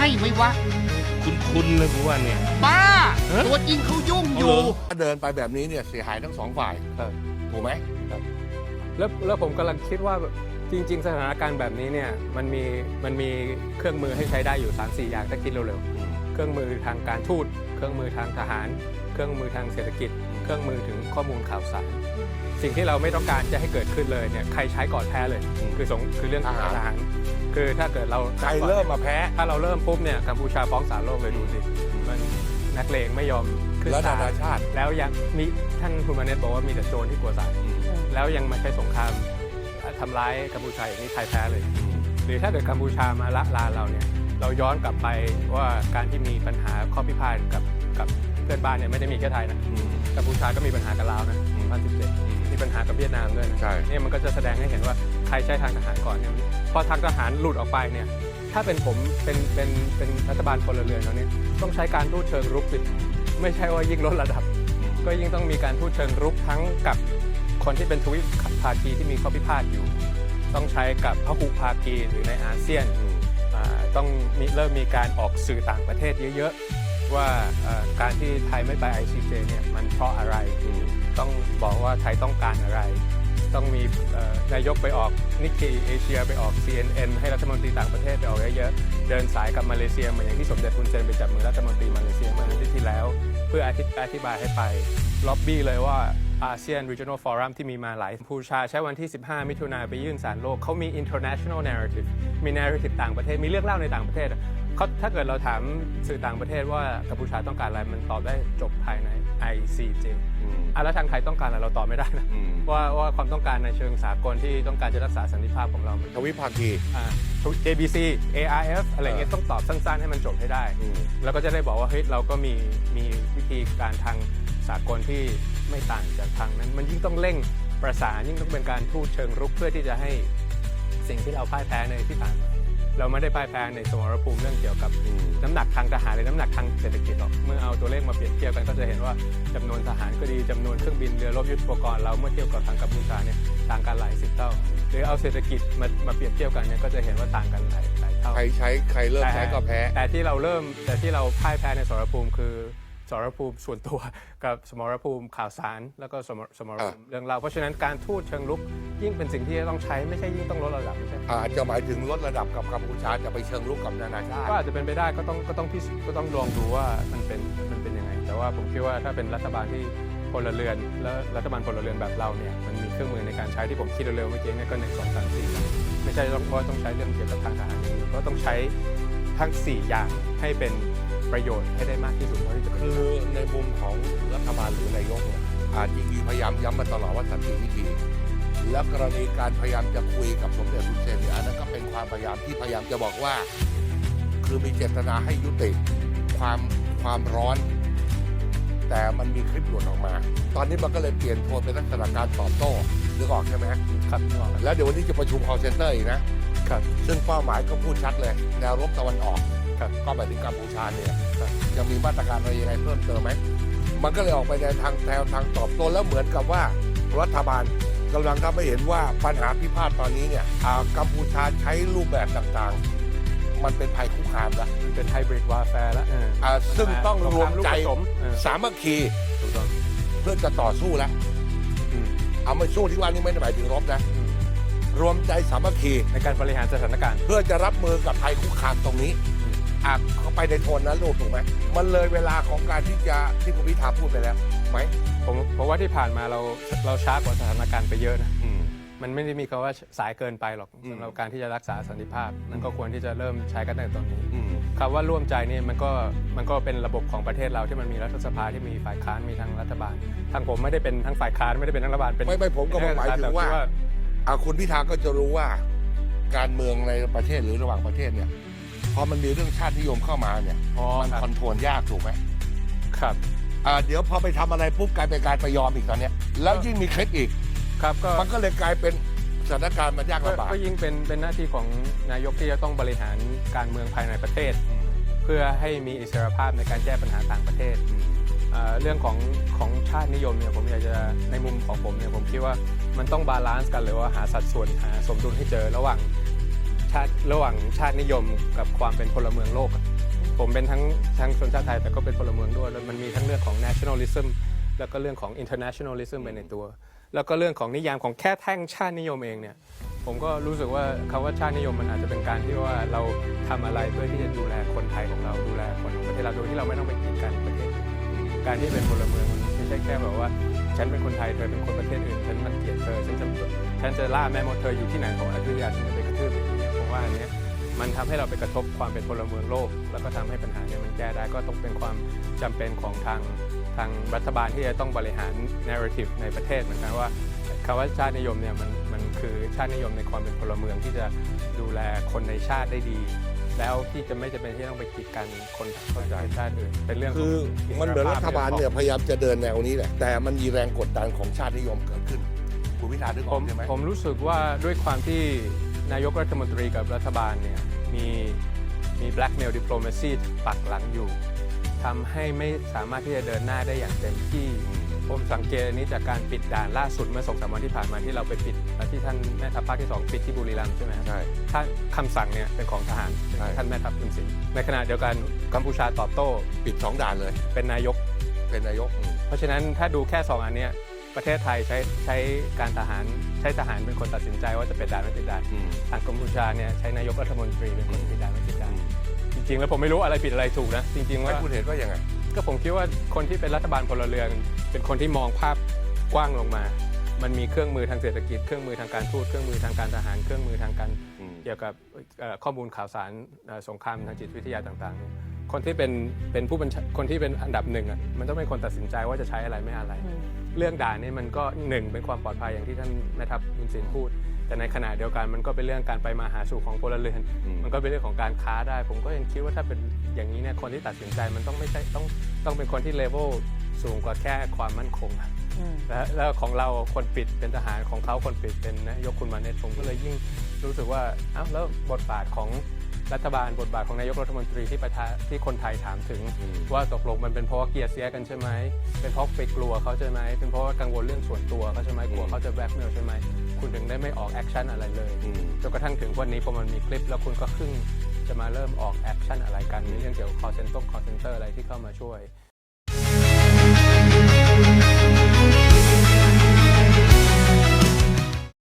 ช่ไหมวะ คุณคุณเลยผมว่าเนี่ย บ้า ฮะตัวจริงเขายุ่งอเอายู่ เหรอ ถ้าเดินไปแบบนี้เนี่ยเสียหายทั้งสองฝ่ายครับ ถูกไหม แล้วแล้วผมกำลังคิดว่าจริง ๆ สถานการณ์แบบนี้เนี่ยมันมีมันมีเครื่องมือให้ใช้ได้อยู่ 3 4 อย่างถ้าคิดเร็วๆเครื่องมือทางการทูตเครื่องมือทางทหาร เครื่องมือทางเศรษฐกิจ เครื่องมือถึงข้อมูลข่าวสารสิ่งที่เราไม่ต้องการจะให้เกิดขึ้นเลยเนี่ยใครใช้ก่อนแพ้เลย คือสงคือเรื่องทหาร คือถ้าเกิดเราใครเริ่มมาแพ้ ถ้าเราเริ่มปุ๊บเนี่ยกัมพูชาฟ้องศาลโลกเลยดูสิมันนักเลงไม่ยอมขึ้นแล้วศานาลนาชาติ แล้วยังมีท่านคุณมาเนตบอกว่ามีแต่โจรที่กลัวศาลแล้วยังมาใช้สงครามทำร้ายกัมพูชาอย่างนี้ไทยแพ้เลย หรือถ้าเกิดกัมพูชามาละลานเราเนี่ยเราย้อนกลับไปว่าการที่มีปัญหาข้อพิพาทกับกับเพื่อนบ้านเนี่ยไม่ได้มีแค่ไทยนะกัมพูชาก็มีปัญหากับลาวนะ2017มีปัญหากับเวียดนามด้วยนะใช่เนี่ยมันก็จะแสดงให้เห็นว่า ใครใช้ทางทหารก่อนเนี่ยพอทางทหารหลุดออกไปเนี่ยถ้าเป็นผมเป็นเป็นเป็นรัฐบาลพลเรือนแล้วเนี่ยต้องใช้การทูตเชิงรุกสิไม่ใช่ว่ายิ่งลดระดับ ก็ยิ่งต้องมีการทูตเชิงรุกทั้งกับคนที่เป็นทวิภาคีที่มีข้อพิพาทอยู่ ต้องใช้กับพหุภาคีหรือในอาเซียนอ่าต้องมีเริ่มมีการออกสื่อต่างประเทศเยอะๆ ว่าเอ่อการที่ไทยไม่ไป ICJ เนี่ยมันเพราะอะไร ต้องบอกว่าไทยต้องการอะไร ต้องมีนายกไปออกนิก k ีเอเชียไปออก CNN ให้รัฐมนตรีต่างประเทศไปออกเยอะๆเดินสายกับมาเลเซียเหมือนอย่างที่สมเด็จทุนเซนไปจับมือรัฐมนตรีมาเลเซียเมื่ออาทิตย์ที่แล้ว เพื่ออธิอธิบายให้ไปล็อบบี้เลยว่าอาเซียน Regional Forum ที่มีมาหลายผู้ชาใช้วันที่ 15 มิถุนาไปยื่นสารโลกเขามี international narrative มี narrative ต่างประเทศ มีเรื่องเล่าในต่างประเทศเขาถ้าเกิดเราถามสื่อต่างประเทศว่ากัมพูชาต้องการอะไรมันตอบได้จบภายใน ICJ อะแล้วทางไทยต้องการอะไรเราตอบไม่ได้นะว่าว่าความต้องการในเชิงสากลที่ต้องการจะรักษาสันติภาพของเรามันทวิภาคี อ่า JBC ARF อะไรเงี้ยต้องตอบสั้นๆ ให้มันจบให้ได้แล้วก็จะได้บอกว่าเฮ้ยเราก็มีมีวิธีการทางสากลที่ไม่ต่างจากทางนั้น มันยิ่งต้องเร่งประสานยิ่งต้องเป็นการทูตเชิงรุกเพื่อที่จะให้สิ่งที่เราพ่ายแพ้ในที่ผ่านมา เราไม่ได้พ่ายแพ้ในสมรภูมิเรื่องเกี่ยวกับน้ำหนักทางทหารหรือน้ำหนักทางเศรษฐกิจหรอกเมื่อเอาตัวเลขมาเปรียบเทียบกันก็จะเห็นว่าจำนวนทหารก็ดีจำนวนเครื่องบินเรือรบยุทโธปกรณ์เราเมื่อเทียบกับทางกัมพูชาเนี่ยต่างกันหลายสิบเท่าหรือเอาเศรษฐกิจมามาเปรียบเทียบกันเนี่ยก็จะเห็นว่าต่างกันหลายหลายเท่าใครใช้ใครเริ่มใช้ก็แพ้แต่ที่เราเริ่มแต่ที่เราพ่ายแพ้ในสมรภูมิคือ สมรภูมิส่วนตัวกับสมรภูมิข่าวสาร แล้วก็สมรสมรภูมิเรื่องเราวเพราะฉะนั้นการทูตเชิงลุกยิ่งเป็นสิ่งที่จะต้องใช้ไม่ใช่ยิ่งต้องลดระดับไม่ใช่อาจจะหมายถึงลดระดับกับกัมพูชาจะไปเชิงลุกกับนานาชาติก็อาจจะเป็นไปได้ก็ต้องก็ต้องพิสูจน์ก็ต้องลองดูว่ามันเป็นมันเป็นยังไง แต่ว่าผมคิดว่าถ้าเป็นรัฐบาลที่พลเรือน และรัฐบาลพลเรือนแบบเราเนี่ยมันมีเครื่องมือในการใช้ที่ผมคิดเร็วๆเมื่อกี้เนี่ยก็หนึ่งสองสามสี่ไม่ใช่ต้องว่าต้องใช้เรื่องเกี่ยวกับทางทหารอย่างเดียวก็ต้องใช้ทั้งสี่อย่างให้เป็น ประโยชน์ให้ได้มากที่สุดเท่าที่จะเป็นคือในมุมของรัฐบาลหรือนายกเนี่ยอาจจริงๆพยายามย้ำมาตลอดว่าสันติวิธี แล้วกรณีการพยายามจะคุยกับสมเด็จฮุนเซนเนี่ยอันนั้นก็เป็นความพยายามที่พยายามจะบอกว่า คือมีเจตนาให้ยุติความความร้อน แต่มันมีคลิปหลุดออกมา ตอนนี้มันก็เลยเปลี่ยนโทนเป็นลักษณะการตอบโต้นึกออกใช่ไหมครับนึกออกแล้วแล้วเดี๋ยววันนี้จะประชุม call center อีกนะครับ ซึ่งเป้าหมายก็พูดชัดเลย แนวรบตะวันออก ครับก็หมายถึงกัมพูชาเนี่ยครับจะมีมาตรการอะไรยังไงเพิ่มเติมไหมมันก็เลยออกไปในทางแนวทางตอบโต้แล้วเหมือนกับว่ารัฐบาลกำลังทำให้เห็นว่าปัญหาพิพาทตอนนี้เนี่ยอ่ากัมพูชาใช้รูปแบบต่างๆ มันเป็นภัยคุกคามแล้วมันเป็นไฮบริดวาร์แฟร์แล้วเอออ่าซึ่งต้องรวมใจสงคาลูกผสมเออสามัคคีถูกต้องเพื่อจะต่อสู้แล้วอืมเอาไม่สู้ที่ว่านี่ไม่ได้หมายถึงรบนะอืมรวมใจสามัคคีในการบริหารสถานการณ์ เพื่อจะรับมือกับภัยคุกคามตรงนี้อืม อะเขาไปในโทนนั้นลูกถูกไหมมันเลยเวลาของการที่จะที่คุณพิธาพูดไปแล้วไหมผมผมว่าที่ผ่านมาเราเราช้ากว่าสถานการณ์ไปเยอะนะอืม มันไม่ได้มีคำว่าสายเกินไปหรอกอืม สำหรับการที่จะรักษาสันติภาพมันก็ควรที่จะเริ่มใช้กันตั้งแต่ตอนนี้อืม คำว่าร่วมใจนี่มันก็มันก็เป็นระบบของประเทศเราที่มันมีรัฐสภาที่มีฝ่ายค้านมีทั้งรัฐบาลทางผมไม่ได้เป็นทั้งฝ่ายค้านไม่ได้เป็นทั้งรัฐบาลเป็นไม่ไม่ผมก็หมายถึงว่า แต่ อะคุณพิธาก็จะรู้ว่า การเมืองในประเทศหรือระหว่างประเทศเนี่ยพ อมันมีเรื่องชาตินิยมเข้ามาเนี่ยอ๋อมันครับคอนโทรลยากถูกไหมครับอ่าเดี๋ยวพอไปทำอะไรปุ๊บกลายเป็นการไปยอมอีกตอนเนี้ยแล้วยิ่งมีเคล็ดอีก ครับก็มันก็เลยกลายเป็นสถานการณ์มันยากก็ลำบากก็ยิ่งเป็นเป็นหน้าที่ของนายกที่จะต้องบริหารการเมืองภายในประเทศ เพื่อให้มีอิสรภาพในการแก้ปัญหาต่างประเทศเอ่อเรื่องของของชาตินิยมเนี่ยผมอยากจะในมุมของผมเนี่ยผมคิดว่ามันต้องบาลานซ์กันเลยว่าหาสัดส่วนหาสมดุลให้เจอระหว่าง ชาติระหว่างชาตินิยมกับความเป็นพลเมืองโลกอะผมเป็นทั้งทั้งชนชาติไทยแต่ก็เป็นพลเมืองด้วยแล้วมันมีทั้งเรื่องของ nationalism แล้วก็เรื่องของ internationalism ไปในตัว แล้วก็เรื่องของนิยามของแค่แท่งชาตินิยมเองเนี่ยผมก็รู้สึกว่าคำว่าชาตินิยมมันอาจจะเป็นการที่ว่าเราทำอะไรเพื่อที่จะดูแลคนไทยของเราดูแลคนของประเทศเราโดยที่เราไม่ต้องไปกีดกันประเทศอื่นการที่เป็นพลเมืองมันไม่ใช่แค่แบบว่า ฉันเป็นคนไทยเธอเป็นคนประเทศอื่นฉันมันเกลียดเธอฉันจะฉันจะล่าแม่มดเธออยู่ที่ไหนของอยุธยาฉันจะไปกระทืบ อย่างเงี้ยผมว่าอันเนี้ยมันทำให้เราไปกระทบความเป็นพลเมืองโลก แล้วก็ทำให้ปัญหาเนี้มันแก้ได้ก็ต้องเป็นความจำเป็นของทางทางรัฐบาลที่จะต้องบริหาร narrative ในประเทศเหมือนกันว่าคำว่าชาตินิยมเนี่ยมันมันคือชาตินิยมในความเป็นพลเมืองที่จะดูแลคนในชาติได้ดี แล้วที่จะไม่จำเป็นที่ต้องไปกีดกันคนคนในชาติอื่นเป็นเรื่องขงคือมันเหมือนรัฐบาลเนี่ยอิสพยายามจะเดินแนวนี้แหละแต่มันมีแรงกดดันของชาตินิยมเกิดขึ้นคุณพิธานึกอผอกมใช่ไหมผมรู้สึกว่าด้วยความที่ นายกรัฐมนตรีกับรัฐบาลเนี่ยมีมี blackmail diplomacy ปักหลังอยู่ทำให้ไม่สามารถที่จะเดินหน้าได้อย่างเต็มที่ ผมสังเกตอันนี้จากการปิดด่านล่าสุดเมื่อสองสามวันที่ผ่านมาที่เราไปปิดที่ท่านแม่ทัพภาคที่สองปิดที่บุรีรัมย์ใช่ไหมครับใช่ถ้าคำสั่งเนี่ยเป็นของทหารใช่ท่านแม่ทัพคุณสิงห์ในขณะเดียวกันกัมพูชาตอบโต้ ปิดสองด่านเลย เป็นนายกเป็นนายกอืมเพราะฉะนั้นถ้าดูแค่สองอันเนี้ย ประเทศไทยใช้ใช้การทหารใช้ทหารเป็นคนตัดสินใจว่าจะเป็นด่านไม่เป็นด่านอืม ทางกัมพูชาเนี่ยใช้นายกรัฐมนตรีเป็นคนปิดด่านไม่ปิดด่านจริง ๆ แล้วผมไม่รู้อะไรผิดอะไรถูกนะจริงๆไม่ว่าคุณเห็นว่ายังไง ก็ผมคิดว่าคนที่เป็นรัฐบาลพลเรือน เป็นคนที่มองภาพกว้างลงมา มันมีเครื่องมือทางเศรษฐกิจ เครื่องมือทางการทูต เครื่องมือทางการทหาร เครื่องมือทางการอืม เกี่ยวกับเอ่อข้อมูลข่าวสารเอ่อสงครามทางจิตวิทยาต่างๆเนี่ย คนที่เป็นเป็นผู้บัญชาคนที่เป็นอันดับหนึ่งอะมันต้องเป็นคนตัดสินใจว่าจะใช้อะไรไม่อะไร เรื่องด่านนี่มันก็หนึ่งเป็นความปลอดภัยอย่างที่ท่านแม่ทัพบุญสินพูด แต่ในขณะเดียวกันมันก็เป็นเรื่องการไปมาหาสู่ของพลเรือนอืมมันก็เป็นเรื่องของการค้าได้ ผมก็ยังคิดว่าถ้าเป็นอย่างนี้เนี่ยคนที่ตัดสินใจมันต้องไม่ใช่ต้องต้องเป็นคนที่เลเวลสูงกว่าแค่ความมั่นคงอะและแล้วของเราคนปิดเป็นทหารของเขาคนปิดเป็นนายกคุณมาเนตผมก็เลยยิ่งรู้สึกว่าอ้าวแล้วบทบาทของ รัฐบาลบทบาทของนายกรัฐมนตรีที่ประทาที่คนไทยถามถึงอืมว่าตกลงมันเป็นเพราะว่าเกลียดเสียกันใช่ไหมเป็นเพราะไปกลัวเขาใช่ไหมเป็นเพราะว่ากังวลเรื่องส่วนตัวเขาใช่ไหมกลัวเขาจะแบล็กเมลใช่ไหมคุณถึงได้ไม่ออกแอคชั่นอะไรเลยอืมจนกระทั่งถึงวันนี้พอมันมีคลิปแล้วคุณก็ขึ้นจะมาเริ่มออกแอคชั่นอะไรกันในเรื่องเกี่ยวกับ call center call center อะไรที่เข้ามาช่วย